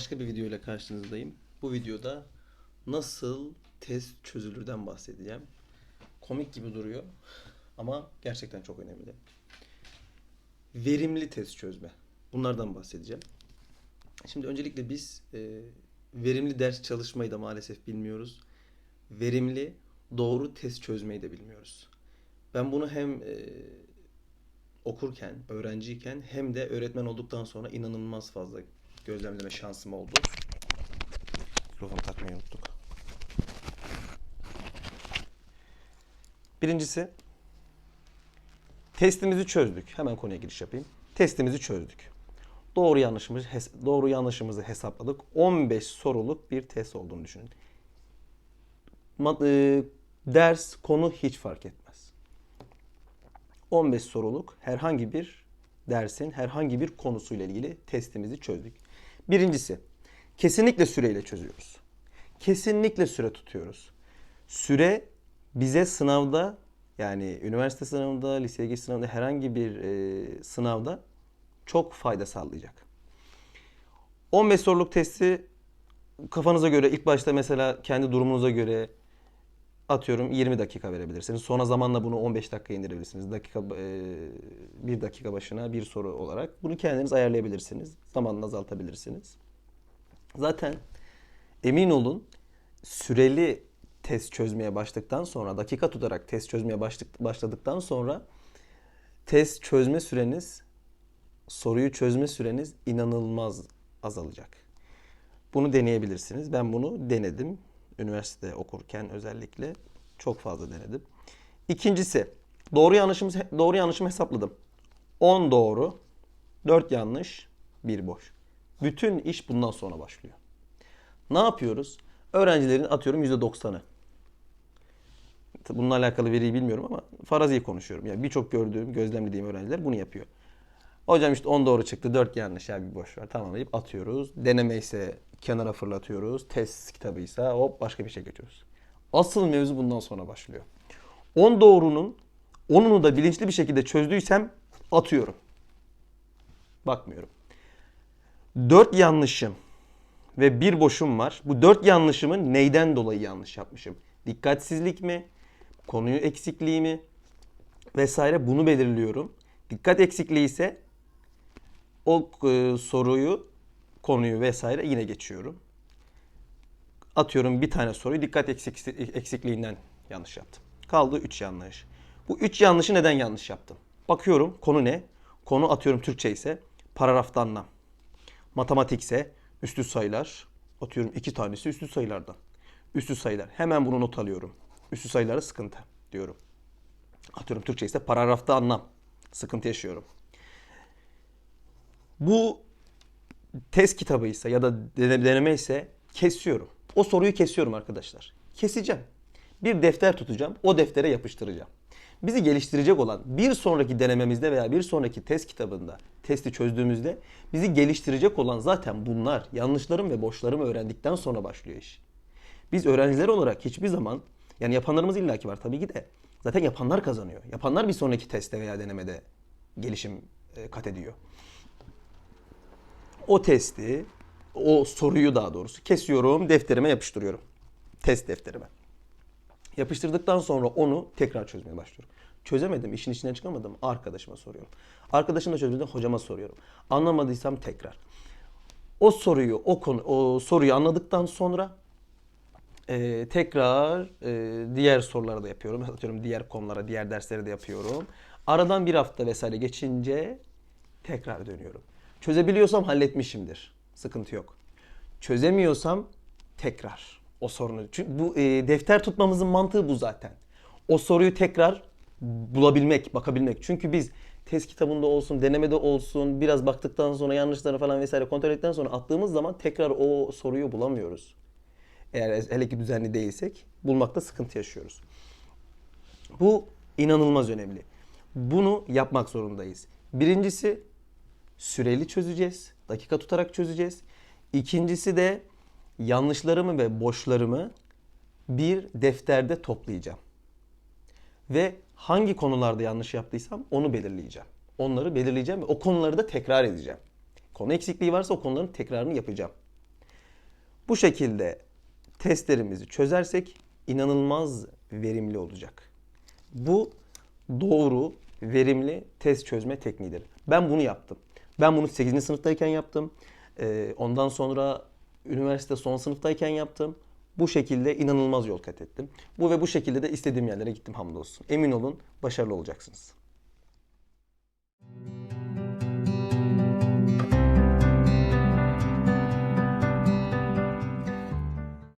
başka bir video ile karşınızdayım. Bu videoda nasıl test çözülürden bahsedeceğim. Komik gibi duruyor ama gerçekten çok önemli. Verimli test çözme. Bunlardan bahsedeceğim. Şimdi öncelikle biz e, verimli ders çalışmayı da maalesef bilmiyoruz. Verimli doğru test çözmeyi de bilmiyoruz. Ben bunu hem e, okurken, öğrenciyken hem de öğretmen olduktan sonra inanılmaz fazla gözlemleme şansım oldu. Mikrofonu takmayı unuttuk. Birincisi testimizi çözdük. Hemen konuya giriş yapayım. Testimizi çözdük. Doğru yanlışımızı doğru yanlışımızı hesapladık. 15 soruluk bir test olduğunu düşünün. E, ders, konu hiç fark etmez. 15 soruluk herhangi bir dersin herhangi bir konusuyla ilgili testimizi çözdük. Birincisi, kesinlikle süreyle çözüyoruz. Kesinlikle süre tutuyoruz. Süre bize sınavda yani üniversite sınavında, liseye giriş sınavında herhangi bir e, sınavda çok fayda sağlayacak. 15 soruluk testi kafanıza göre ilk başta mesela kendi durumunuza göre atıyorum 20 dakika verebilirsiniz. Sonra zamanla bunu 15 dakika indirebilirsiniz. Dakika e, bir dakika başına bir soru olarak. Bunu kendiniz ayarlayabilirsiniz. Zamanla azaltabilirsiniz. Zaten emin olun süreli test çözmeye başladıktan sonra dakika tutarak test çözmeye başladık, başladıktan sonra test çözme süreniz soruyu çözme süreniz inanılmaz azalacak. Bunu deneyebilirsiniz. Ben bunu denedim. Üniversite okurken özellikle çok fazla denedim. İkincisi, doğru yanlışımı doğru yanlışımı hesapladım. 10 doğru, 4 yanlış, 1 boş. Bütün iş bundan sonra başlıyor. Ne yapıyoruz? Öğrencilerin atıyorum %90'ı. Bununla alakalı veriyi bilmiyorum ama farazi konuşuyorum. Yani birçok gördüğüm, gözlemlediğim öğrenciler bunu yapıyor. Hocam işte 10 doğru çıktı, 4 yanlış ya bir boş ver. Tamam deyip atıyoruz. Deneme ise kenara fırlatıyoruz. Test kitabıysa hop başka bir şey geçiyoruz. Asıl mevzu bundan sonra başlıyor. 10 doğrunun 10'unu da bilinçli bir şekilde çözdüysem atıyorum. Bakmıyorum. 4 yanlışım ve bir boşum var. Bu 4 yanlışımın neyden dolayı yanlış yapmışım? Dikkatsizlik mi? Konuyu eksikliği mi? Vesaire bunu belirliyorum. Dikkat eksikliği ise o e, soruyu, konuyu vesaire yine geçiyorum. Atıyorum bir tane soruyu dikkat eksik, eksikliğinden yanlış yaptım. Kaldı 3 yanlış. Bu 3 yanlışı neden yanlış yaptım? Bakıyorum konu ne? Konu atıyorum Türkçe ise paragrafta anlam. Matematikse üstü sayılar. Atıyorum iki tanesi üstü sayılardan. Üstü sayılar. Hemen bunu not alıyorum. Üstü sayıları sıkıntı diyorum. Atıyorum Türkçe ise paragrafta anlam. Sıkıntı yaşıyorum. Bu test kitabıysa ya da dene- deneme ise kesiyorum. O soruyu kesiyorum arkadaşlar. Keseceğim. Bir defter tutacağım. O deftere yapıştıracağım. Bizi geliştirecek olan bir sonraki denememizde veya bir sonraki test kitabında testi çözdüğümüzde bizi geliştirecek olan zaten bunlar. Yanlışlarım ve boşlarımı öğrendikten sonra başlıyor iş. Biz öğrenciler olarak hiçbir zaman yani yapanlarımız illaki var tabii ki de zaten yapanlar kazanıyor. Yapanlar bir sonraki testte veya denemede gelişim e, kat ediyor o testi, o soruyu daha doğrusu kesiyorum, defterime yapıştırıyorum. Test defterime. Yapıştırdıktan sonra onu tekrar çözmeye başlıyorum. Çözemedim, işin içinden çıkamadım. Arkadaşıma soruyorum. Arkadaşım da çözmedi, hocama soruyorum. Anlamadıysam tekrar. O soruyu, o konu, o soruyu anladıktan sonra e, tekrar e, diğer soruları da yapıyorum. Atıyorum diğer konulara, diğer dersleri de yapıyorum. Aradan bir hafta vesaire geçince tekrar dönüyorum. Çözebiliyorsam halletmişimdir. Sıkıntı yok. Çözemiyorsam tekrar o sorunu. Çünkü bu e, defter tutmamızın mantığı bu zaten. O soruyu tekrar bulabilmek, bakabilmek. Çünkü biz test kitabında olsun, denemede olsun, biraz baktıktan sonra yanlışları falan vesaire kontrol ettikten sonra attığımız zaman tekrar o soruyu bulamıyoruz. Eğer hele ki düzenli değilsek bulmakta sıkıntı yaşıyoruz. Bu inanılmaz önemli. Bunu yapmak zorundayız. Birincisi süreli çözeceğiz. Dakika tutarak çözeceğiz. İkincisi de yanlışlarımı ve boşlarımı bir defterde toplayacağım. Ve hangi konularda yanlış yaptıysam onu belirleyeceğim. Onları belirleyeceğim ve o konuları da tekrar edeceğim. Konu eksikliği varsa o konuların tekrarını yapacağım. Bu şekilde testlerimizi çözersek inanılmaz verimli olacak. Bu doğru, verimli test çözme tekniğidir. Ben bunu yaptım. Ben bunu 8. sınıftayken yaptım. Ee, ondan sonra üniversite son sınıftayken yaptım. Bu şekilde inanılmaz yol kat ettim. Bu ve bu şekilde de istediğim yerlere gittim hamdolsun. Emin olun başarılı olacaksınız.